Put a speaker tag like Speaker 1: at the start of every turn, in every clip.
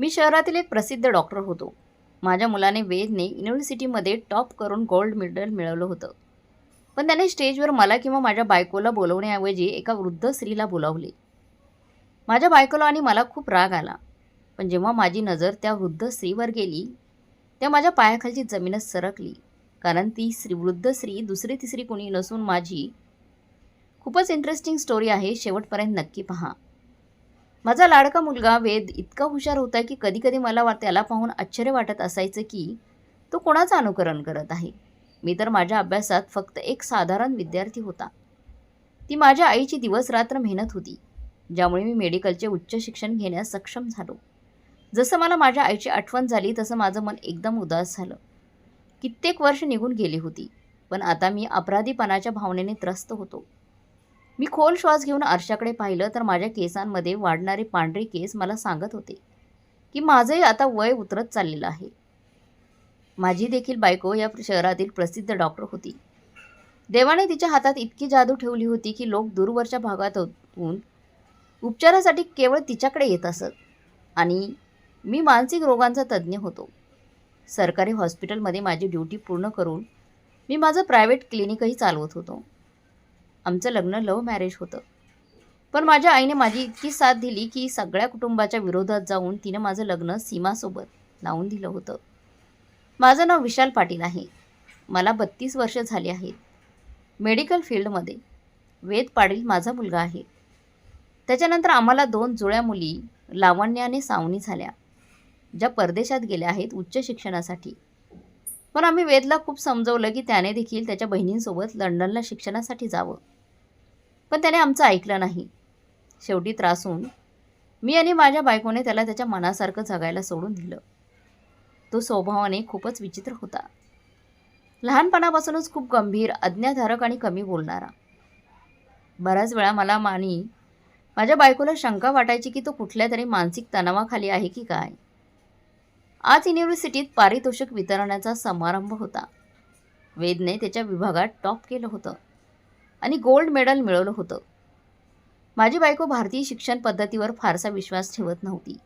Speaker 1: मी शहरातील एक प्रसिद्ध डॉक्टर होतो. माझ्या मुलाने वेदने युनिव्हर्सिटीमध्ये टॉप करून गोल्ड मेडल मिळवलं होतं. पण त्याने स्टेजवर मला किंवा माझ्या बायकोला बोलवण्याऐवजी एका वृद्ध स्त्रीला बोलावले. माझ्या बायकोला आणि मला खूप राग आला. पण जेव्हा माझी नजर त्या वृद्ध स्त्रीवर गेली तेव्हा माझ्या पायाखालची जमीनच सरकली. कारण ती स्त्री वृद्ध स्त्री दुसरी तिसरी कोणी नसून माझी. खूपच इंटरेस्टिंग स्टोरी आहे. शेवटपर्यंत नक्की पहा. माझा लाडका मुलगा वेद इतका हुशार होता की कधीकधी मला वा त्याला पाहून आश्चर्य वाटत असायचं की तो कोणाचं अनुकरण करत आहे? मी तर माझ्या अभ्यासात फक्त एक साधारण विद्यार्थी होता. ती माझ्या आईची दिवसरात्र मेहनत होती ज्यामुळे मी मेडिकलचे उच्च शिक्षण घेण्यास सक्षम झालो. जसं मला माझ्या आईची आठवण झाली तसं माझं मन एकदम उदास झालं. कित्येक वर्ष निघून गेली होती पण आता मी अपराधीपणाच्या भावनेने त्रस्त होतो. मी खोल श्वास घेऊन आरशाकडे पाहिलं तर माझ्या केसांमध्ये वाढणारे पांढरे केस मला सांगत होते की माझंही आता वय उतरत चाललेलं आहे. माझी देखील बायको या शहरातील प्रसिद्ध डॉक्टर होती. देवाने तिच्या हातात इतकी जादू ठेवली होती की लोक दूरवरच्या भागातून उपचारासाठी केवळ तिच्याकडे येत असत आणि मी मानसिक रोगांचा तज्ज्ञ होतो. सरकारी हॉस्पिटलमध्ये माझी ड्युटी पूर्ण करून मी माझं प्रायव्हेट क्लिनिकही चालवत होतो. आमचं लग्न लव्ह मॅरेज होतं. पण माझ्या आईने माझी इतकी साथ दिली की सगळ्या कुटुंबाच्या विरोधात जाऊन तिनं माझं लग्न सीमासोबत लावून दिलं होतं. माझं नाव विशाल पाटील आहे. मला बत्तीस वर्ष झाली आहेत. मेडिकल फील्डमध्ये वेद पाटील माझा मुलगा आहे. त्याच्यानंतर आम्हाला दोन जुळ्या मुली लावण्याने आणि सावनी झाल्या ज्या परदेशात गेल्या आहेत उच्च शिक्षणासाठी. पण आम्ही वेदला खूप समजवलं की त्याने देखील त्याच्या बहिणींसोबत लंडनला शिक्षणासाठी जावं. पण त्याने आमचं ऐकलं नाही. शेवटी त्रासून मी आणि माझ्या बायकोने त्याला त्याच्या मनासारखं जगायला सोडून दिलं. तो स्वभावाने खूपच विचित्र होता. लहानपणापासूनच खूप गंभीर अज्ञाधारक आणि कमी बोलणारा. बऱ्याच वेळा मला मानी माझ्या बायकोला शंका वाटायची की तो कुठल्या तरी मानसिक तणावाखाली आहे की काय? आज युनिव्हर्सिटीत पारितोषिक वितरणाचा समारंभ होता. वेदने त्याच्या विभागात टॉप केलं होतं. आणि गोल्ड मेडल मिळवलं होतं. माझी बायको भारतीय शिक्षण पद्धतीवर फारसा विश्वास ठेवत नव्हती.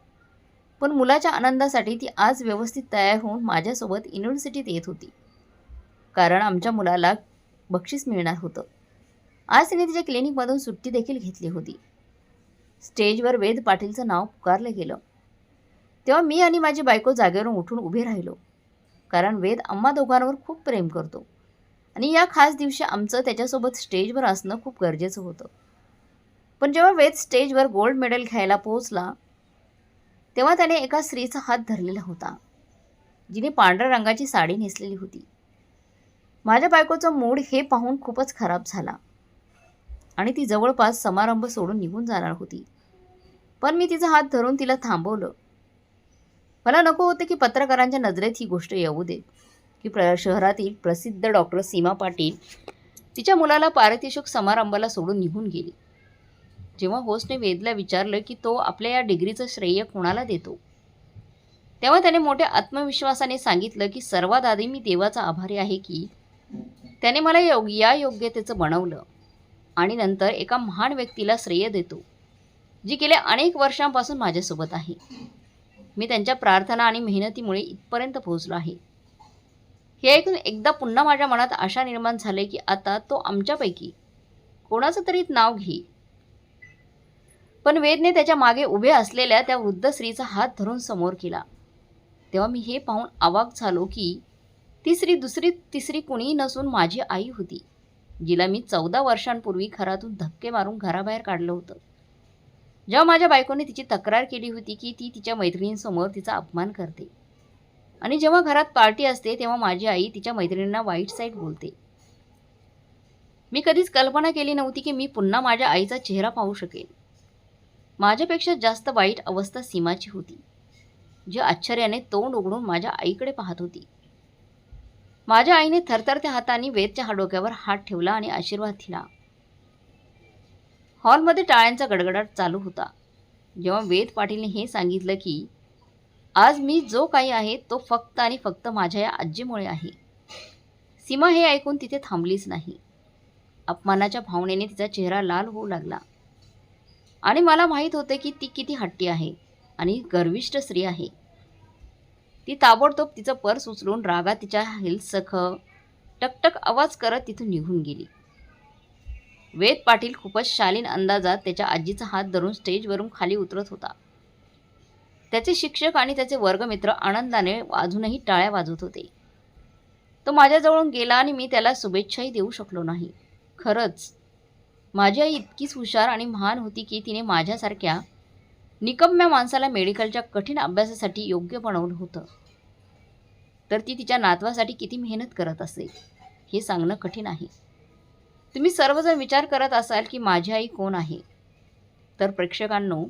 Speaker 1: पण मुलाच्या आनंदासाठी ती आज व्यवस्थित तयार होऊन माझ्यासोबत युनिव्हर्सिटीत येत होती. कारण आमच्या मुलाला बक्षीस मिळणार होतं. आज तिने तिच्या क्लिनिकमधून सुट्टी देखील घेतली होती. स्टेजवर वेद पाटीलचं नाव पुकारलं गेलं. तेव्हा मी आणि माझी बायको जागेवरून उठून उभे राहिलो. कारण वेद आम्हा दोघांवर खूप प्रेम करतो. आणि या खास दिवशी आमचं त्याच्यासोबत स्टेजवर असणं खूप गरजेचं होतं. पण जेव्हा वेद स्टेजवर गोल्ड मेडल घ्यायला पोहोचला तेव्हा त्याने एका स्त्रीचा हात धरलेला होता. जिने पांढऱ्या रंगाची साडी नेसलेली होती. माझ्या बायकोचं मूड हे पाहून खूपच खराब झाला. आणि ती जवळपास समारंभ सोडून निघून जाणार होती. पण मी तिचा हात धरून तिला थांबवलं. मला नको होतं की पत्रकारांच्या नजरेत ही गोष्ट येऊ देत की प्र शहरातील प्रसिद्ध डॉक्टर सीमा पाटील तिच्या मुलाला पारितोषिक समारंभाला सोडून निघून गेली. जेव्हा होस्टने वेदला विचारलं की तो आपल्या या डिग्रीचं श्रेय कोणाला देतो? तेव्हा त्याने मोठ्या आत्मविश्वासाने सांगितलं की सर्वात आधी मी देवाचा आभारी आहे की त्याने मला योग या योग्यतेचं बनवलं आणि नंतर एका महान व्यक्तीला श्रेय देतो जी गेल्या अनेक वर्षांपासून माझ्यासोबत आहे. मी त्यांच्या प्रार्थना आणि मेहनतीमुळे इथपर्यंत पोहोचलो आहे. हे ऐकून एकदा पुन्हा माझ्या मनात आशा निर्माण झाले की आता तो आमच्यापैकी. कोणाचं तरी नाव घे. पण वेदने त्याच्यामागे उभे असलेल्या त्या वृद्ध स्त्रीचा हात धरून समोर केला. तेव्हा मी हे पाहून अवाक झालो की ती स्त्री दुसरी तिसरी कुणीही नसून माझी आई होती जिला मी चौदा वर्षांपूर्वी घरातून धक्के मारून घराबाहेर काढलं होतं. जेव्हा माझ्या बायकोने तिची तक्रार केली होती की ती तिच्या मैत्रिणींसमोर तिचा अपमान करते. आणि जेव्हा घरात पार्टी असते तेव्हा माझी आई तिच्या मैत्रिणींना वाईट साईड बोलते. मी कधीच कल्पना केली नव्हती की मी पुन्हा माझ्या आईचा चेहरा पाहू शकेन. माझ्यापेक्षा जास्त वाईट अवस्था सीमाची होती जी आश्चर्याने तोंड उघडून माझ्या आईकडे पाहत होती. माझ्या आईने थरथरत्या हाताने वेदच्या डोक्यावर हात ठेवला आणि आशीर्वाद दिला. हॉलमध्ये टाळ्यांचा गडगडाट चालू होता. जेव्हा वेद पाटीलने हे सांगितलं की आज मी जो काही आहे तो फक्त आणि फक्त माझ्या या आजीमुळे आहे. सीमा हे ऐकून तिथे थांबलीच नाही. अपमानाच्या भावनेने तिचा चेहरा लाल होऊ लागला. आणि मला माहीत होते की ती किती हट्टी आहे आणि गर्विष्ठ स्त्री आहे. ती ताबडतोब तिचं पर्स उचलून रागा तिच्या हिलसख टकटक आवाज करत तिथून निघून गेली. वेद पाटील खूपच शालीन अंदाजात त्याच्या आजीचा हात धरून स्टेजवरून खाली उतरत होता. त्याचे शिक्षक आणि त्याचे वर्गमित्र आनंदाने अजूनही टाळ्या वाजवत होते. तो माझ्याजवळून गेला आणि मी त्याला शुभेच्छाही देऊ शकलो नाही. खरंच माझी आई इतकीच हुशार आणि महान होती की तिने माझ्यासारख्या निकम्या माणसाला मेडिकलच्या कठीण अभ्यासासाठी योग्य बनवलं होतं. तर ती तिच्या नातवासाठी किती मेहनत करत असेल हे सांगणं कठीण आहे. तुम्ही सर्वजण विचार करत असाल की माझी आई कोण आहे? तर प्रेक्षकांनो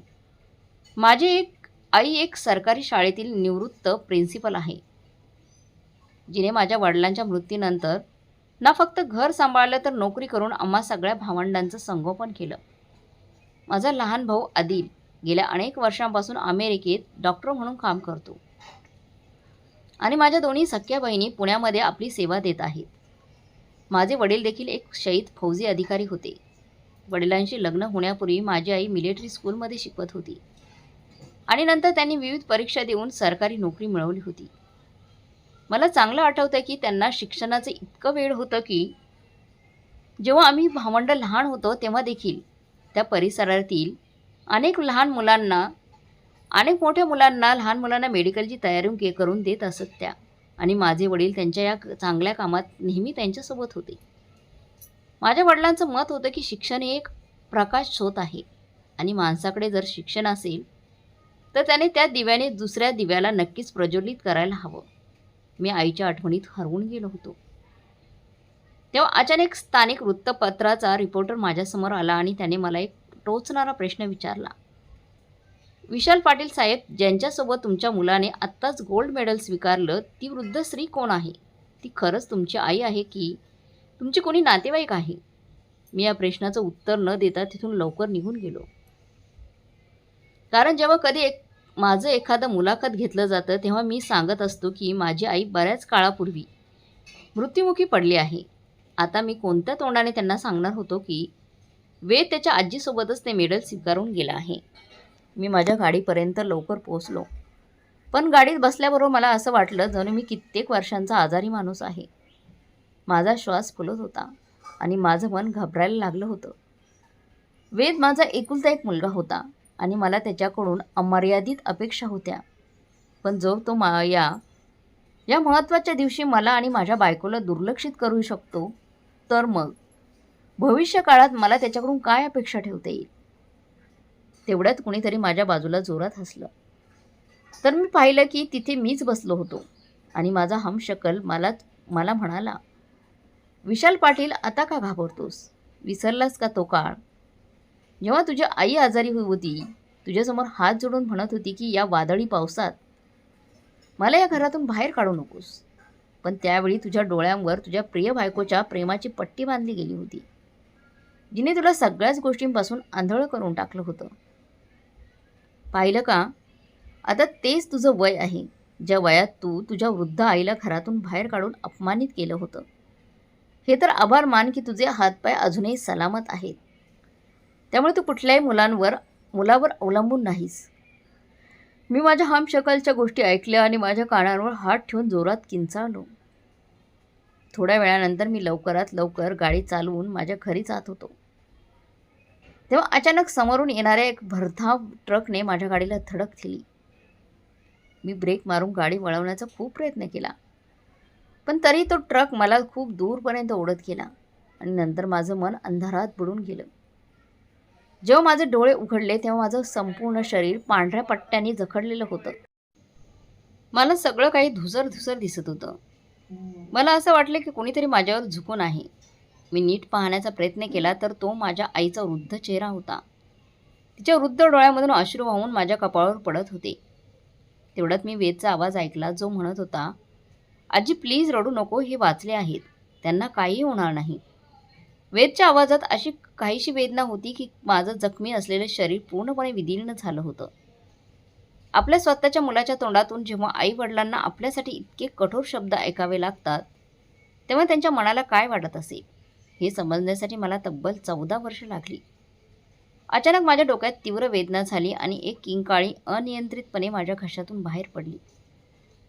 Speaker 1: माझी एक आई एक सरकारी शाळेतील निवृत्त प्रिन्सिपल आहे. जिने माझ्या वडिलांच्या मृत्यूनंतर ना फक्त घर सांभाळलं तर नोकरी करून आम्हा सगळ्या भावंडांचं संगोपन केलं. माझा लहान भाऊ आदिल गेल्या अनेक वर्षांपासून अमेरिकेत डॉक्टर म्हणून काम करतो. आणि माझ्या दोन्ही सख्या बहिणी पुण्यामध्ये आपली सेवा देत आहेत. माझे वडील देखील एक शहीद फौजी अधिकारी होते. वडिलांशी लग्न होण्यापूर्वी माझी आई मिलिटरी स्कूलमध्ये शिकवत होती. आणि नंतर त्यांनी विविध परीक्षा देऊन सरकारी नोकरी मिळवली होती. मला चांगलं आठवतं की त्यांना शिक्षणाचं इतकं वेळ होतं की जेव्हा आम्ही भावंड लहान होतो तेव्हा देखील त्या परिसरातील अनेक लहान मुलांना अनेक मोठ्या मुलांना लहान मुलांना मेडिकलची तयारी के करून देत असत त्या आणि माझे वडील त्यांच्या या चांगल्या कामात नेहमी त्यांच्यासोबत होते. माझ्या वडिलांचं मत होतं की शिक्षण हे एक प्रकाश स्रोत आहे आणि माणसाकडे जर शिक्षण असेल तर त्याने त्या दिव्याने दुसऱ्या दिव्याला नक्कीच प्रज्वलित करायला हवं. मी आईच्या आठवणीत हरवून गेलो होतो. तेव्हा अचानक स्थानिक वृत्तपत्राचा रिपोर्टर माझ्यासमोर आला आणि त्याने मला एक टोचणारा प्रश्न विचारला. विशाल पाटील साहेब ज्यांच्यासोबत तुमच्या मुलाने आत्ताच गोल्ड मेडल स्वीकारलं ती वृद्ध स्त्री कोण आहे? ती खरंच तुमची आई आहे की तुमची कोणी नातेवाईक आहे? मी या प्रश्नाचं उत्तर न देता तिथून लवकर निघून गेलो. कारण जेव्हा कधी एक माझं एखादं मुलाखत घेतलं जातं तेव्हा मी सांगत असतो की माझी आई बऱ्याच काळापूर्वी मृत्युमुखी पडली आहे. आता मी कोणत्या तोंडाने त्यांना सांगणार होतो की वेद त्याच्या आजीसोबतच ते मेडल स्वीकारून गेला आहे. मी माझ्या गाडीपर्यंत लवकर पोचलो पण गाडीत बसल्याबरोबर मला असं वाटलं जणू मी कित्येक वर्षांचा आजारी माणूस आहे. माझा श्वास फुलत होता आणि माझं मन घबरायला लागलं होतं. वेद माझा एकुलता एक मुलगा होता. आणि मला त्याच्याकडून अमर्यादित अपेक्षा होत्या. पण जो तो मा या या महत्त्वाच्या दिवशी मला आणि माझ्या बायकोला दुर्लक्षित करू शकतो तर मग? भविष्य काळात मला त्याच्याकडून काय अपेक्षा ठेवता येईल? तेवढ्यात कुणीतरी माझ्या बाजूला जोरात हसलं. तर मी पाहिलं की तिथे मीच बसलो होतो आणि माझा हमशकल मलाच मला म्हणाला विशाल पाटील आता का घाबरतोस? विसरलास का तो काळ? जेव्हा तुझी आई आजारी होती तुझ्यासमोर हात जोडून म्हणत होती की या वादळी पावसात मला या घरातून बाहेर काढू नकोस. पण त्यावेळी तुझ्या डोळ्यांवर तुझ्या प्रिय बायकोच्या प्रेमाची पट्टी बांधली गेली होती. जिने तुला सगळ्याच गोष्टींपासून आंधळं करून टाकलं होतं. पाहिलं का? आता तेच तुझं वय आहे. ज्या वयात तू तुझ्या वृद्ध आईला घरातून बाहेर काढून अपमानित केलं होतं. हे तर आभार मान की तुझे हातपाय अजूनही सलामत आहेत. त्यामुळे तू कुठल्याही मुलांवर मुलावर अवलंबून नाहीस. मी माझ्या हमशकलच्या गोष्टी ऐकल्या आणि माझ्या कानांवर हात ठेवून जोरात किंचाळलो. थोड्या वेळानंतर मी लवकरात लवकर गाडी चालवून माझ्या घरी जात होतो. तेव्हा अचानक समोरून येणाऱ्या एक भरधाव ट्रकने माझ्या गाडीला धडक दिली. मी ब्रेक मारून गाडी वळवण्याचा खूप प्रयत्न केला. पण तरी तो ट्रक मला खूप दूरपर्यंत ओढत गेला आणि नंतर माझं मन अंधारात बुडून गेलं. जेव्हा माझे डोळे उघडले तेव्हा माझं संपूर्ण शरीर पांढऱ्या पट्ट्यांनी जखडलेलं होतं. मला सगळं काही धुसर धुसर दिसत होतं. मला असं वाटलं की कोणीतरी माझ्यावर झुकून आहे. मी नीट पाहण्याचा प्रयत्न केला तर तो माझ्या आईचा वृद्ध चेहरा होता. तिच्या वृद्ध डोळ्यामधून अश्रू वाहून माझ्या कपाळावर पडत होते. तेवढ्यात मी वेदचा आवाज ऐकला जो म्हणत होता आजी प्लीज रडू नको हे वाचले आहेत. त्यांना काही होणार नाही. वेदच्या आवाजात अशी काहीशी वेदना होती की माझं जखमी असलेलं शरीर पूर्णपणे विदीर्ण झालं होतं. आपल्या स्वतःच्या मुलाच्या तोंडातून जेव्हा आई वडिलांना आपल्यासाठी इतके कठोर शब्द ऐकावे लागतात तेव्हा त्यांच्या मनाला काय वाटत असेल हे समजण्यासाठी मला तब्बल चौदा वर्ष लागली. अचानक माझ्या डोक्यात तीव्र वेदना झाली आणि एक किंकाळी अनियंत्रितपणे माझ्या घशातून बाहेर पडली.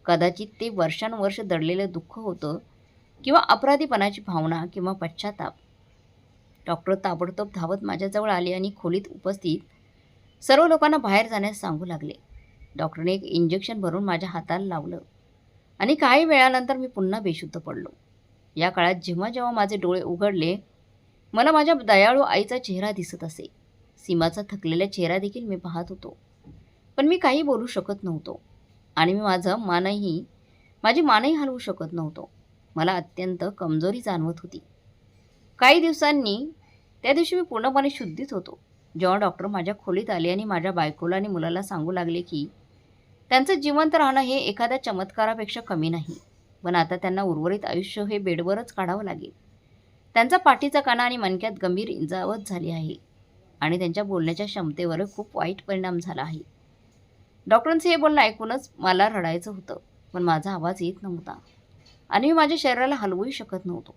Speaker 1: कदाचित ते वर्षानुवर्ष दडलेलं दुःख होतं किंवा अपराधीपणाची भावना किंवा पश्चाताप. डॉक्टर ताबडतोब धावत माझ्याजवळ आले आणि खोलीत उपस्थित सर्व लोकांना बाहेर जाण्यास सांगू लागले. डॉक्टरने एक इंजेक्शन भरून माझ्या हाताला लावलं आणि काही वेळानंतर मी पुन्हा बेशुद्ध पडलो. या काळात जेव्हा जेव्हा माझे डोळे उघडले मला माझ्या दयाळू आईचा चेहरा दिसत असे. सीमाचा थकलेला चेहरा देखील मी पाहत होतो. पण मी काही बोलू शकत नव्हतो आणि मी माझं मानही माझी मानही हलवू शकत नव्हतो. मला अत्यंत कमजोरी जाणवत होती. काही दिवसांनी त्या दिवशी मी पूर्णपणे शुद्धीत होतो. जेव्हा डॉक्टर माझ्या खोलीत आले आणि माझ्या बायकोला आणि मुलाला सांगू लागले की त्यांचं जिवंत राहणं हे एखाद्या चमत्कारापेक्षा कमी नाही पण आता त्यांना उर्वरित आयुष्य हे बेडवरच काढावं लागेल. त्यांचा पाठीचा काना आणि मणक्यात गंभीर इंजावत झाली आहे आणि त्यांच्या बोलण्याच्या क्षमतेवर खूप वाईट परिणाम झाला आहे. डॉक्टरांचं हे बोलणं ऐकूनच मला रडायचं होतं पण माझा आवाज येत नव्हता आणि मी माझ्या शरीराला हलवूही शकत नव्हतो.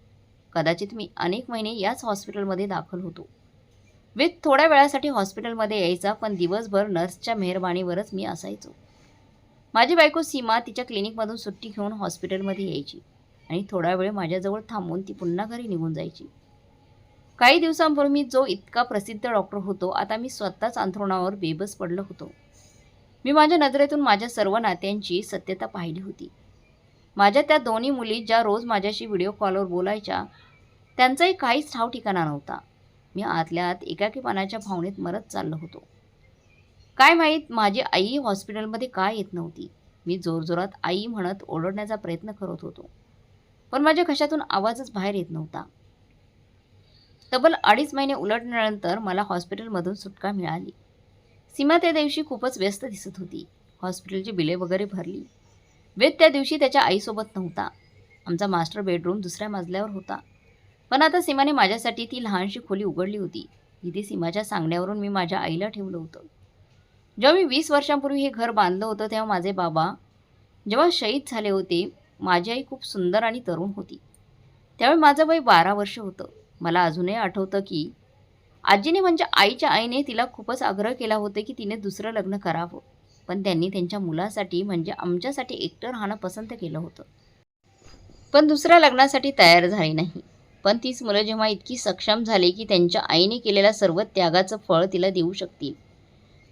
Speaker 1: कदाचित मी अनेक महिने याच हॉस्पिटलमध्ये दाखल होतो. विथ थोड्या वेळासाठी हॉस्पिटलमध्ये यायचा पण दिवसभर नर्सच्या मेहरबानीवरच मी असायचो. माझी बायको सीमा तिच्या क्लिनिकमधून सुट्टी घेऊन हॉस्पिटलमध्ये यायची आणि थोडा वेळ माझ्याजवळ थांबून ती पुन्हा घरी निघून जायची. काही दिवसांपूर्वी मी जो इतका प्रसिद्ध डॉक्टर होतो आता मी स्वतःच अंथरुणावर बेबस पडलो होतो. मी माझ्या नजरेतून माझ्या सर्व नात्यांची सत्यता पाहिली होती. माझ्या त्या दोन्ही मुली ज्या रोज माझ्याशी व्हिडिओ कॉलवर बोलायच्या त्यांचाही काहीच ठाव ठिकाणा नव्हता. मी आतल्या आत एकाकीपणाच्या भावनेत मरत चाललो होतो. काय माहीत माझी आई हॉस्पिटलमध्ये काय येत नव्हती? मी जोरजोरात आई म्हणत ओरडण्याचा प्रयत्न करत होतो. पण माझ्या घशातून आवाजच बाहेर येत नव्हता. तब्बल अडीच महिने उलटल्यानंतर मला हॉस्पिटलमधून सुटका मिळाली. सीमा त्या दिवशी खूपच व्यस्त दिसत होती. हॉस्पिटलची बिले वगैरे भरली. वेद त्या दिवशी त्याच्या आईसोबत नव्हता. आमचा मास्टर बेडरूम दुसऱ्या मजल्यावर होता. पण आता सीमाने माझ्यासाठी ती लहानशी खोली उघडली होती. इथे सीमाच्या सांगण्यावरून मी माझ्या आईला ठेवलं होतं. जेव्हा मी वीस वर्षांपूर्वी हे घर बांधलं होतं तेव्हा माझे बाबा जेव्हा शहीद झाले होते माझी आई खूप सुंदर आणि तरुण होती. त्यावेळी माझं वय बारा वर्ष होतं. मला अजूनही आठवतं की आजीने म्हणजे आईच्या आईने तिला खूपच आग्रह केला होता की तिने दुसरं लग्न करावं. पण त्यांनी त्यांच्या मुलासाठी म्हणजे आमच्यासाठी एकटं राहणं पसंत केलं होतं. पण दुसऱ्या लग्नासाठी तयार झाली नाही. पण तीच मुलं जेव्हा इतकी सक्षम झाली की त्यांच्या आईने केलेल्या सर्व त्यागाचं फळ तिला देऊ शकतील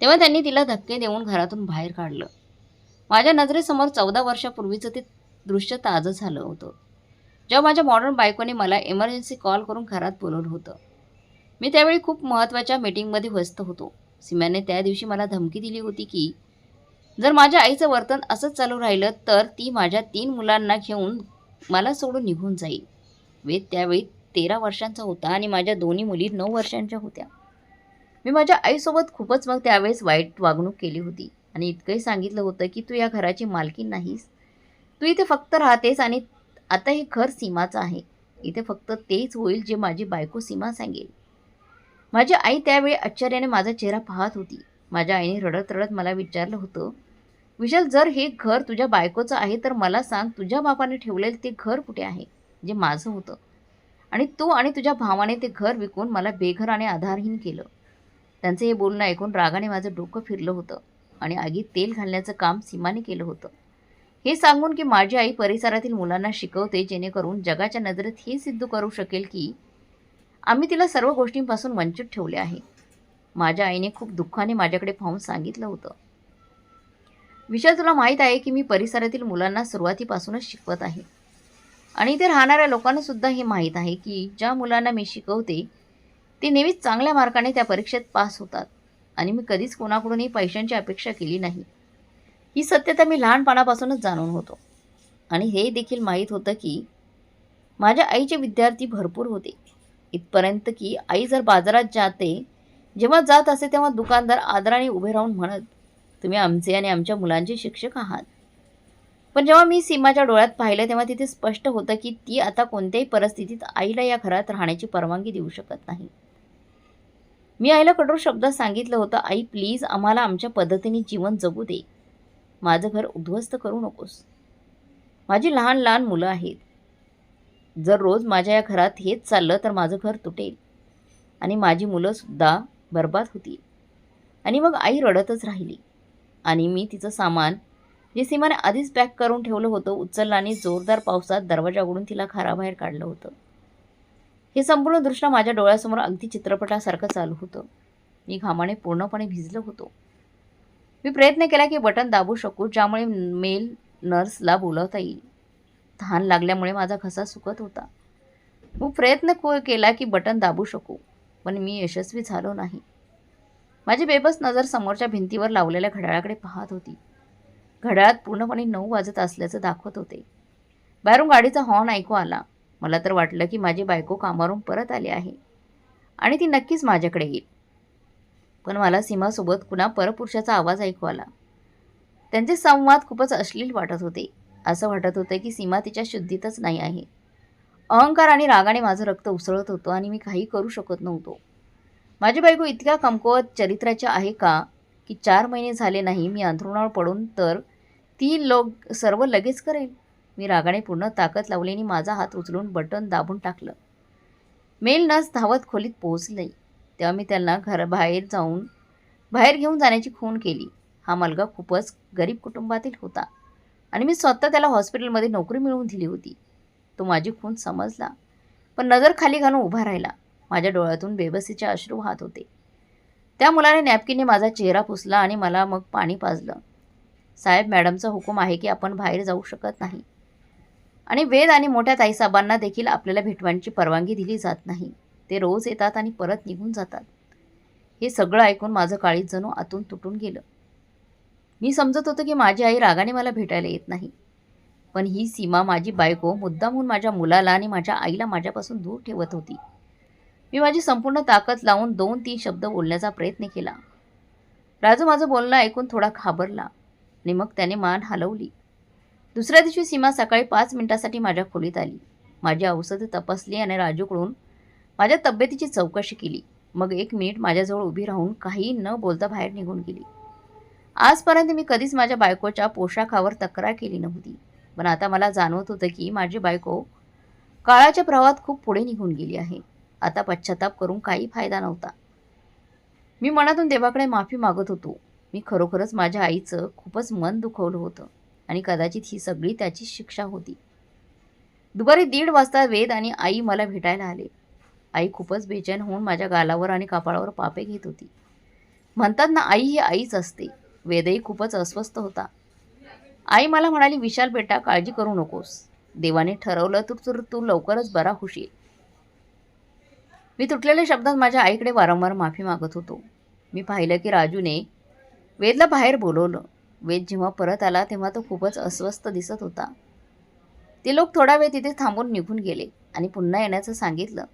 Speaker 1: तेव्हा त्यांनी तिला धक्के देऊन घरातून बाहेर काढलं. माझ्या नजरेसमोर चौदा वर्षापूर्वीचं ते दृश्य ताजं झालं होतं. जेव्हा माझ्या मॉडर्न बायकोने मला इमर्जन्सी कॉल करून घरात बोलवलं होतं. मी त्यावेळी खूप महत्त्वाच्या मीटिंगमध्ये व्यस्त होतो. सीम्याने त्या दिवशी मला धमकी दिली होती की जर माझ्या आईचं वर्तन असंच चालू राहिलं तर ती माझ्या तीन मुलांना घेऊन मला सोडून निघून जाईल. वेद त्यावेळी तेरा वर्षांचा होता आणि माझ्या दोन्ही मुली नऊ वर्षांच्या होत्या. मी माझ्या आईसोबत खूपच मग त्यावेळेस वाईट वागणूक केली होती आणि इतकंही सांगितलं होतं की तू या घराची मालकी नाहीस. तू इथे फक्त राहतेस आणि आता हे घर सीमाचं आहे. इथे फक्त तेच होईल जे माझी बायको सीमा सांगेल. माझी आई त्यावेळी आश्चर्याने माझा चेहरा पाहत होती. माझ्या आईने रडत रडत मला विचारलं होतं विशाल जर हे घर तुझ्या बायकोचं आहे तर मला सांग तुझ्या बापाने ठेवलेलं ते घर कुठे आहे जे माझं होतं? आणि तू आणि तुझ्या भावाने ते घर विकून मला बेघर आणि आधारहीन केलं. त्यांचं हे बोलणं ऐकून रागाने माझं डोकं फिरलं होतं आणि आगीत तेल घालण्याचं काम सीमाने केलं होतं. हे सांगून की माझी आई परिसरातील मुलांना शिकवते जेणेकरून जगाच्या नजरेत हे सिद्ध करू शकेल की आम्ही तिला सर्व गोष्टींपासून वंचित ठेवले आहे. माझ्या आईने खूप दुःखाने माझ्याकडे पाहून सांगितलं होतं. विशाल तुला माहीत आहे की मी परिसरातील मुलांना सुरुवातीपासूनच शिकवत आहे. आणि इथे राहणाऱ्या लोकांनासुद्धा हे माहीत आहे की ज्या मुलांना मी शिकवते ते नेहमीच चांगल्या मार्काने त्या परीक्षेत पास होतात. आणि मी कधीच कोणाकडूनही पैशांची अपेक्षा केली नाही. ही सत्यता मी लहानपणापासूनच जाणून होतो. आणि हे देखील माहीत होतं की माझ्या आईचे विद्यार्थी भरपूर होते. इथपर्यंत की आई जर बाजारात जाते जेव्हा जात असे तेव्हा दुकानदार आदराने उभे राहून म्हणत तुम्ही आमचे आणि आमच्या मुलांचे शिक्षक आहात. पण जेव्हा मी सीमाच्या डोळ्यात पाहिलं तेव्हा तिथे स्पष्ट होतं की ती आता कोणत्याही परिस्थितीत आईला या घरात राहण्याची परवानगी देऊ शकत नाही. मी आईला कठोर शब्दात सांगितलं होतं आई प्लीज आम्हाला आमच्या पद्धतीने जीवन जगू दे. माझं घर उद्ध्वस्त करू नकोस. माझी लहान लहान मुलं आहेत. जर रोज माझ्या या घरात हेच चाललं तर माझं घर तुटेल. आणि माझी मुलंसुद्धा बरबाद होती आणि मग आई रडतच राहिली. आणि मी तिचं सामान जे सीमाने आधीच पॅक करून ठेवलं होतं उचललं आणि जोरदार पावसात दरवाजा उघडून तिला घराबाहेर काढलं होतं. हे संपूर्ण दृश्य माझ्या डोळ्यासमोर अगदी चित्रपटासारखं चालू होतं. मी घामाने पूर्णपणे भिजलो होतो. मी प्रयत्न केला की बटन दाबू शकू ज्यामुळे मेल नर्सला बोलवता येईल. तहान लागल्यामुळे माझा घसा सुकत होता. मग प्रयत्न केला की बटन दाबू शकू पण मी यशस्वी झालो नाही. माझी बेबस नजर समोरच्या भिंतीवर लावलेल्या घड्याळाकडे पाहत होती. घड्याळात पूर्णपणे नऊ वाजत असल्याचं दाखवत होते. बाहेरून गाडीचा हॉर्न ऐकू आला. मला तर वाटलं की माझी बायको कामावरून परत आली आहे. आणि ती नक्कीच माझ्याकडे येईल. पण मला सीमासोबत पुन्हा परपुरुषाचा आवाज ऐकू आला. त्यांचे संवाद खूपच अश्लील वाटत होते. असं वाटत होतं की सीमा तिच्या शुद्धीतच नाही आहे. अहंकार आणि रागाने माझं रक्त उसळत होतं आणि मी काही करू शकत नव्हतो. माझी बायको इतक्या कमकुवत चरित्राच्या आहे का? की चार महिने झाले नाही मी अंथरुणावर पडून तर ती लोक सर्व लगेच करेल. मी रागाने पूर्ण ताकद लावली आणि माझा हात उचलून बटन दाबून टाकलं. मेल नस धावत खोलीत पोहोचले. तेव्हा मी त्यांना घराबाहेर जाऊन बाहेर घेऊन जाण्याची खून केली. हा मुलगा खूपच गरीब कुटुंबातील होता आणि मी स्वतः त्याला हॉस्पिटलमध्ये नोकरी मिळवून दिली होती. तो माझी खून समजला पण नजर खाली घालून उभा राहिला. माझ्या डोळ्यातून बेबसीचे अश्रू वाहत होते. त्या मुलाने नॅपकिनने माझा चेहरा पुसला आणि मला मग पाणी पाजलं. साहेब मॅडमचा हुकूम आहे की आपण बाहेर जाऊ शकत नाही. आणि वेद आणि मोठ्या ताईसाहेबांना देखील आपल्याला भेटवांची परवानगी दिली जात नाही. ते रोज येतात आणि परत निघून जातात. हे सगळं ऐकून माझं काळीत जणू आतून तुटून गेलं. मी समजत होतो की माझी आई रागाने मला भेटायला येत नाही. पण ही सीमा माझी बायको मुद्दामहून माझ्या मुलाला आणि माझ्या आईला माझ्यापासून दूर ठेवत होती. मी माझी संपूर्ण ताकद लावून दोन तीन शब्द बोलण्याचा प्रयत्न केला. राजू माझं बोलणं ऐकून थोडा घाबरला आणि मग त्याने मान हलवली. दुसऱ्या दिवशी सीमा सकाळी पाच मिनिटासाठी माझ्या खोलीत आली. माझी औषधं तपासली आणि राजूकडून माझ्या तब्येतीची चौकशी केली. मग एक मिनिट माझ्याजवळ उभी राहून काही न बोलता बाहेर निघून गेली. आजपर्यंत मी कधीच माझ्या बायकोच्या पोशाखावर तक्रार केली नव्हती. पण आता मला जाणवत होतं की माझी बायको काळाच्या प्रवाहात खूप पुढे निघून गेली आहे. आता पश्चाताप करून काही फायदा नव्हता. मी मनातून देवाकडे माफी मागत होतो. मी खरोखरच माझ्या आईचं खूपच मन दुखवलं होतं आणि कदाचित ही सगळी त्याची शिक्षा होती. दुपारी दीड वाजता वेद आणि आई मला भेटायला आले. आई खूपच बेचैन होऊन माझ्या गालावर आणि कपाळावर पापे घेत होती. म्हणतात ना आई ही आईच असते. वेदही खूपच अस्वस्थ होता. आई मला म्हणाली विशाल बेटा काळजी करू नकोस. देवाने ठरवलं तर तू तू लवकरच बरा होशील. मी तुटलेल्या शब्दात माझ्या आईकडे वारंवार माफी मागत होतो. मी पाहिलं की राजूने वेदला बाहेर बोलवलं. वेद जेव्हा परत आला तेव्हा तो खूपच अस्वस्थ दिसत होता. ते लोक थोडा वेळ तिथे थांबून निघून गेले आणि पुन्हा येण्याचं सांगितलं.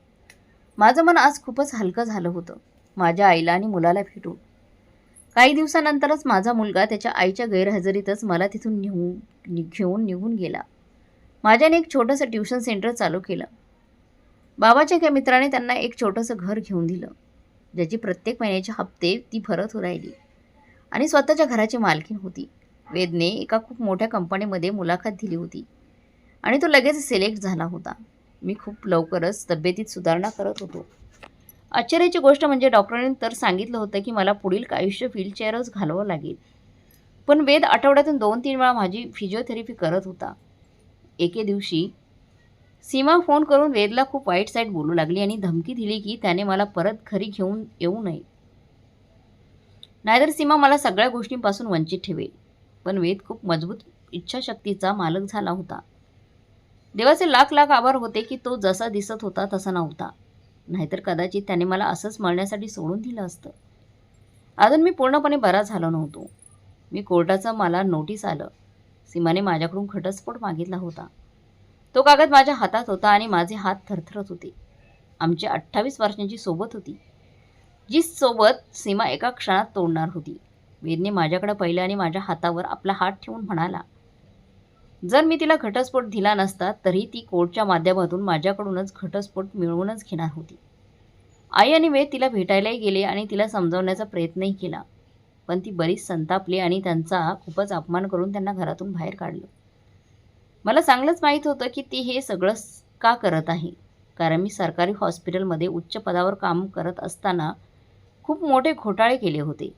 Speaker 1: माझं मन आज खूपच हलकं झालं होतं. माझ्या आईला आणि मुलाला भेटू काही दिवसानंतरच माझा मुलगा त्याच्या आईच्या गैरहजेरीतच मला तिथून निघून घेऊन निघून गेला. माझ्याने एक छोटंसं ट्युशन सेंटर चालू केलं. बाबाच्या एका मित्राने त्यांना एक छोटंसं घर घेऊन दिलं ज्याची प्रत्येक महिन्याचे हप्ते ती भरत राहिली आणि स्वतःच्या घराची मालकीण होती. वेदने एका खूप मोठ्या कंपनीमध्ये मुलाखत दिली होती आणि तो लगेच सिलेक्ट झाला होता. मी खूप लवकरच तब्येतीत सुधारणा करत होतो. आश्चर्याची गोष्ट म्हणजे डॉक्टरांनी तर सांगितलं होतं की मला पुढील आयुष्य व्हीलचेअरच घालावं लागेल. पण वेद आठवड्यातून दोन तीन वेळा माझी फिजिओथेरपी करत होता. एके दिवशी सीमा फोन करून वेदला खूप वाईट साईट बोलू लागली आणि धमकी दिली की त्याने मला परत घरी घेऊन येऊ नये. नाहीतर सीमा मला सगळ्या गोष्टींपासून वंचित ठेवेल. पण वेद खूप मजबूत इच्छाशक्तीचा मालक झाला होता. देवाचे लाख लाख आभार होते की तो जसा दिसत होता तसा नव्हता. नाहीतर कदाचित त्याने मला असंच मरण्यासाठी सोडून दिलं असतं. अजून मी पूर्णपणे बरा झालो नव्हतो. मी कोर्टाचं मला नोटीस आलं. सीमाने माझ्याकडून घटस्फोट मागितला होता. तो कागद माझ्या हातात होता आणि माझे हात थरथरत होते. आमची अठ्ठावीस वर्षांची सोबत होती. जी सोबत सीमा एका क्षणात तोडणार होती. वेदने माझ्याकडे पाहिलं आणि माझ्या हातावर आपला हात ठेवून म्हणाला जर मी तिला घटस्फोट दिला नसता तरी ती कोर्टच्या माध्यमातून माझ्याकडूनच घटस्फोट मिळवूनच घेणार होती. आई आणि वेद तिला भेटायलाही गेले आणि तिला समजावण्याचा प्रयत्नही केला. पण ती बरीच संतापली आणि त्यांचा खूपच अपमान करून त्यांना घरातून बाहेर काढलं. मला चांगलंच माहीत होतं की ती हे सगळं का करत आहे? कारण मी सरकारी हॉस्पिटलमध्ये उच्च पदावर काम करत असताना खूप मोठे घोटाळे केले होते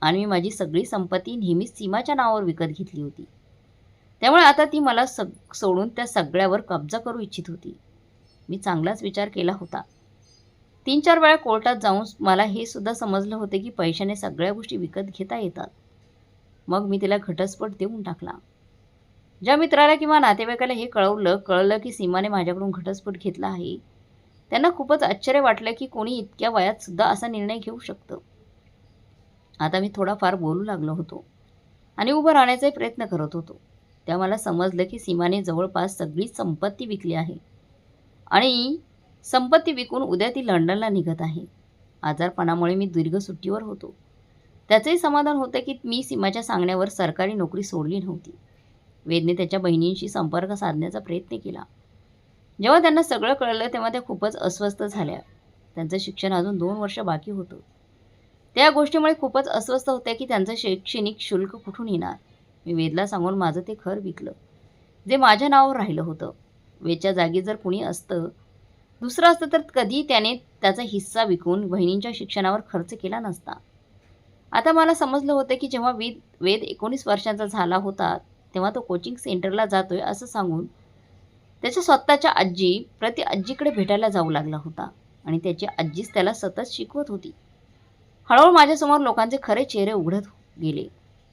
Speaker 1: आणि मी माझी सगळी संपत्ती नेहमीच सीमाच्या नावावर विकत घेतली होती. त्यामुळे आता ती मला सग सोडून त्या सगळ्यावर कब्जा करू इच्छित होती. मी चांगलाच विचार केला होता. तीन चार वेळा कोर्टात जाऊन मला हे सुद्धा समजलं होते की पैशाने सगळ्या गोष्टी विकत घेता येतात. मग मी तिला घटस्फोट देऊन टाकला. ज्या मित्राला किंवा नातेवाईकाला हे कळवलं कळलं की सीमाने माझ्याकडून घटस्फोट घेतला आहे त्यांना खूपच आश्चर्य वाटलं की कोणी इतक्या वयातसुद्धा असा निर्णय घेऊ शकतं. आता मी थोडाफार बोलू लागलो होतो आणि उभं राहण्याचाही प्रयत्न करत होतो. त्या मला समजलं की सीमाने जवळपास सगळी संपत्ती विकली आहे आणि संपत्ती विकून उद्या ती लंडनला निघत आहे. आजारपणामुळे मी दीर्घ सुट्टीवर होतो. त्याचंही समाधान होतं की मी सीमाच्या सांगण्यावर सरकारी नोकरी सोडली नव्हती. वेदने त्याच्या बहिणींशी संपर्क साधण्याचा प्रयत्न केला. जेव्हा त्यांना सगळं कळलं तेव्हा त्या खूपच अस्वस्थ झाल्या. त्यांचं शिक्षण अजून दोन वर्ष बाकी होतं. त्या गोष्टीमुळे खूपच अस्वस्थ होत्या की त्यांचं शैक्षणिक शुल्क कुठून येणार? मी वेदला सांगून माझं ते घर विकलं. जे माझ्या नावावर राहिलं होतं. वेदच्या जागी जर कुणी असतं दुसरं असतं तर कधी त्याने त्याचा हिस्सा विकून बहिणींच्या शिक्षणावर खर्च केला नसता. आता मला समजलं होतं की जेव्हा वेद वेद एकोणीस वर्षांचा झाला होता तेव्हा तो कोचिंग सेंटरला जातोय असं सांगून त्याच्या स्वतःच्या आजी प्रति आजीकडे भेटायला जाऊ लागला होता. आणि त्याची आजीच त्याला सतत शिकवत होती. हळूहळू माझ्यासमोर लोकांचे खरे चेहरे उघडत गेले.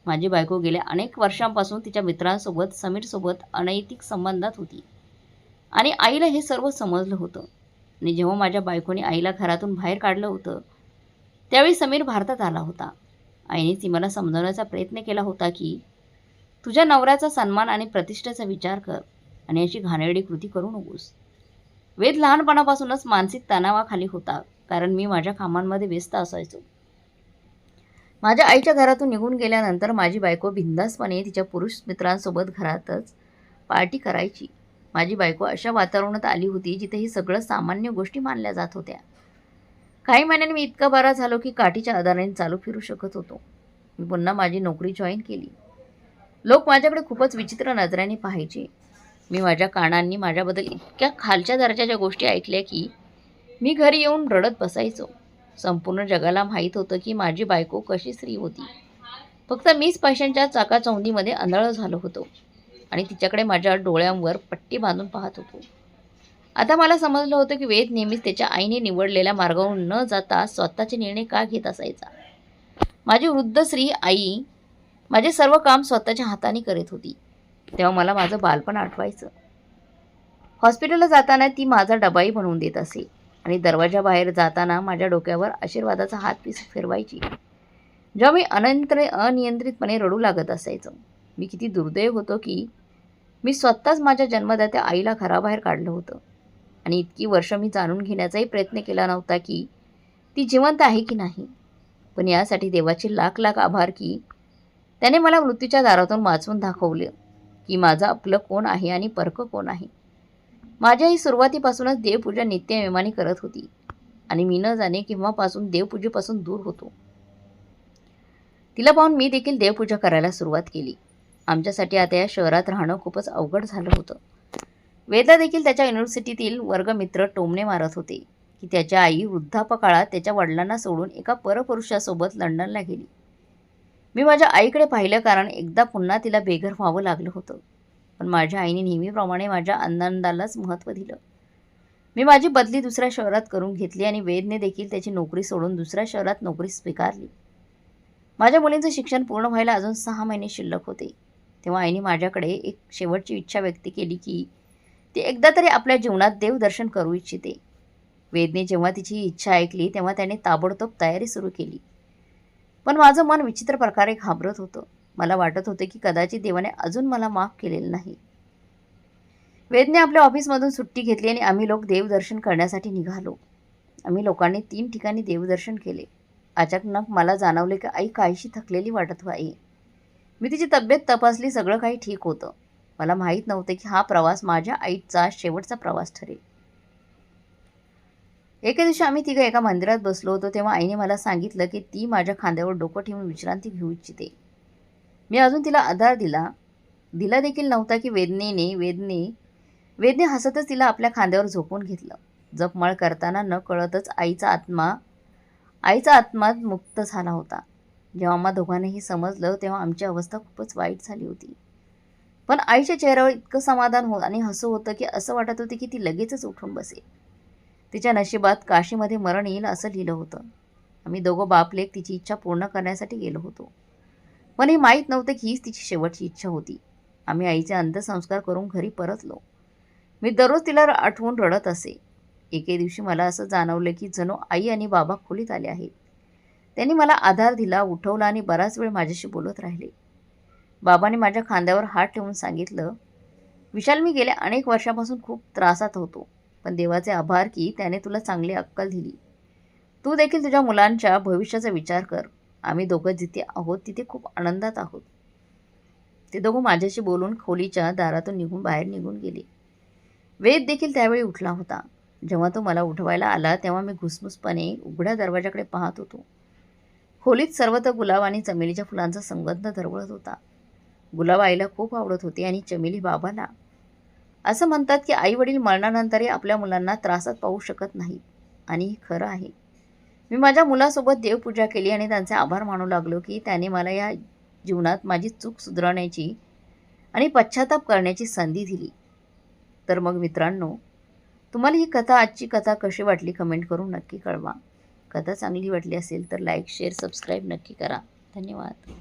Speaker 1: माझी बायको गेल्या अनेक वर्षांपासून तिच्या मित्रांसोबत समीरसोबत अनैतिक संबंधात होती. आणि आईला हे सर्व समजलं होतं. आणि जेव्हा माझ्या बायकोने आईला घरातून बाहेर काढलं होतं त्यावेळी समीर भारतात आला होता. आईने ती मला समजवण्याचा प्रयत्न केला होता की तुझ्या नवऱ्याचा सन्मान आणि प्रतिष्ठेचा विचार कर आणि अशी घाणेरडी कृती करू नकोस. वेद लहानपणापासूनच मानसिक तणावाखाली होता कारण मी माझ्या कामांमध्ये व्यस्त असायचो. माझ्या आईच्या घरातून निघून गेल्यानंतर माझी बायको बिंदासपणे तिच्या पुरुष मित्रांसोबत घरातच पार्टी करायची. माझी बायको अशा वातावरणात आली होती जिथे ही सगळं सामान्य गोष्टी मानल्या जात होत्या. काही महिन्यांनी मी इतका बरा झालो की काठीच्या आधाराने चालू फिरू शकत होतो. मी पुन्हा माझी नोकरी जॉईन केली. लोक माझ्याकडे खूपच विचित्र नजराने पाहायचे. मी माझ्या कानांनी माझ्याबद्दल इतक्या खालच्या दर्जाच्या गोष्टी ऐकल्या की मी घरी येऊन रडत बसायचो. संपूर्ण जगाला माहीत होतं की माझी बायको कशी स्त्री होती. फक्त मीच पैशांच्या चाकाचौंधीमध्ये आंधळ झालो होतो आणि तिच्याकडे माझ्या डोळ्यांवर पट्टी बांधून पाहत होतो. आता मला समजलं होतं की वेद नेहमीच त्याच्या आईने निवडलेल्या मार्गावरून न जाता स्वतःचे निर्णय का घेत असायचा? माझी वृद्ध स्त्री आई माझे सर्व काम स्वतःच्या हाताने करीत होती. तेव्हा मला माझं बालपण आठवायचं. हॉस्पिटलला जाताना ती माझा डबाही बनवून देत असे आणि दरवाजाबाहेर जाताना माझ्या डोक्यावर आशीर्वादाचा हात पिस फिरवायची. जेव्हा मी अनंत अनियंत्रितपणे रडू लागत असायचो. मी किती दुर्दैव होतो की मी स्वतःच माझ्या जन्मदात्या आईला घराबाहेर काढलं होतं. आणि इतकी वर्ष मी जाणून घेण्याचाही प्रयत्न केला नव्हता की ती जिवंत आहे की नाही. पण यासाठी देवाचे लाख लाख आभार की त्याने मला मृत्यूच्या दारातून वाचवून दाखवलं की माझं आपलं कोण आहे आणि परक कोण आहे. माझ्या ही सुरुवातीपासूनच देवपूजा नित्यनेमाने करत होती आणि मी न जाणे केव्हापासून देवपूजेपासून दूर होतो. तिला पाहून मी देखील देवपूजा करायला सुरुवात केली. आमच्यासाठी आता या शहरात राहणं खूपच अवघड झालं होतं. वेदा देखील त्याच्या युनिव्हर्सिटीतील वर्गमित्र टोमणे मारत होते की त्याच्या आई वृद्धापकाळात त्याच्या वडिलांना सोडून एका परपुरुषासोबत लंडनला गेली. मी माझ्या आईकडे पाहिलं कारण एकदा पुन्हा तिला बेघर व्हावं लागलं होतं. पण माझ्या आईने नेहमीप्रमाणे माझ्या आनंदालाच महत्त्व दिलं. मी माझी बदली दुसऱ्या शहरात करून घेतली आणि वेदने देखील त्याची नोकरी सोडून दुसऱ्या शहरात नोकरी स्वीकारली. माझ्या मुलींचं शिक्षण पूर्ण व्हायला अजून सहा महिने शिल्लक होते. तेव्हा आईने माझ्याकडे एक शेवटची इच्छा व्यक्त केली की ती एकदा तरी आपल्या जीवनात देवदर्शन करू इच्छिते. वेदने जेव्हा तिची इच्छा ऐकली तेव्हा त्याने ताबडतोब तयारी सुरू केली. पण माझं मन विचित्र प्रकारे घाबरत होतं. मला वाटत होते की कदाचित देवाने अजून मला माफ केलेलं नाही. वेदने आपल्या ऑफिसमधून सुट्टी घेतली आणि आम्ही लोक देवदर्शन करण्यासाठी निघालो. आम्ही लोकांनी तीन ठिकाणी देवदर्शन केले. अचानक मला जाणवले की आई काहीशी थकलेली वाटत आहे. मी तिची तब्येत तपासली सगळं काही ठीक होतं. मला माहीत नव्हते की हा प्रवास माझ्या आईचा शेवटचा प्रवास ठरेल. एके दिवशी आम्ही तिघं एका मंदिरात बसलो होतो तेव्हा आईने मला सांगितलं की ती माझ्या खांद्यावर डोकं ठेवून विश्रांती घेऊ इच्छिते. मी अजून तिला आधार दिला. दिला देखील नव्हता की वेदनेने वेदने वेदने हसतच तिला आपल्या खांद्यावर झोपून घेतलं. जपमाळ करताना न कळतच आईचा आत्मा आईचा आत्मा मुक्त झाला होता. जेव्हा आम्हा दोघांनाही समजलं तेव्हा आमची अवस्था खूपच वाईट झाली होती. पण आईच्या चेहऱ्यावर इतकं समाधान होत आणि हसू होतं की असं वाटत होतं की ती लगेचच उठून बसेल. तिच्या नशिबात काशीमध्ये मरण येईल असं लिहिलं होतं. आम्ही दोघं बापलेक तिची इच्छा पूर्ण करण्यासाठी गेलो होतो. पण हे माहीत नव्हतं की हीच तिची शेवटची इच्छा होती. आम्ही आईचे अंत्यसंस्कार करून घरी परतलो. मी दररोज तिला आठवून रडत असे. एके दिवशी मला असं जाणवलं की जणू आई आणि बाबा खोलीत आले आहेत. त्यांनी मला आधार दिला उठवला आणि बराच वेळ माझ्याशी बोलत राहिले. बाबाने माझ्या खांद्यावर हात ठेवून सांगितलं विशाल मी गेल्या अनेक वर्षापासून खूप त्रासात होतो. पण देवाचे आभार की त्याने तुला चांगली अक्कल दिली. तू देखील तुझ्या मुलांच्या भविष्याचा विचार कर. आम्ही दोघं जिथे आहोत तिथे खूप आनंदात आहोत. ते दोघं माझ्याशी बोलून खोलीच्या दारातून निघून बाहेर निघून गेले. वेद देखील त्यावेळी उठला होता. जेव्हा तो मला उठवायला आला तेव्हा मी घुसमुसपणे उघड्या दरवाजाकडे पाहत होतो. खोलीत सर्वत्र गुलाब आणि चमेलीच्या फुलांचा संगंध दरवळत होता. गुलाब आईला खूप आवडत होती आणि चमेली बाबाला असं म्हणतात की आई वडील मरणानंतरही आपल्या मुलांना त्रासात पाहू शकत नाहीत आणि हे खरं आहे. मी माझ्या मुलासोबत देवपूजा केली आणि त्यांचे आभार मानू लागलो की त्याने मला या जीवनात माझी चूक सुधारण्याची आणि पश्चाताप करण्याची संधी दिली. तर मग मित्रांनो तुम्हाला ही कथा आजची कथा कशी वाटली कमेंट करून नक्की कळवा. कथा चांगली वाटली असेल तर लाईक शेअर सबस्क्राईब नक्की करा. धन्यवाद.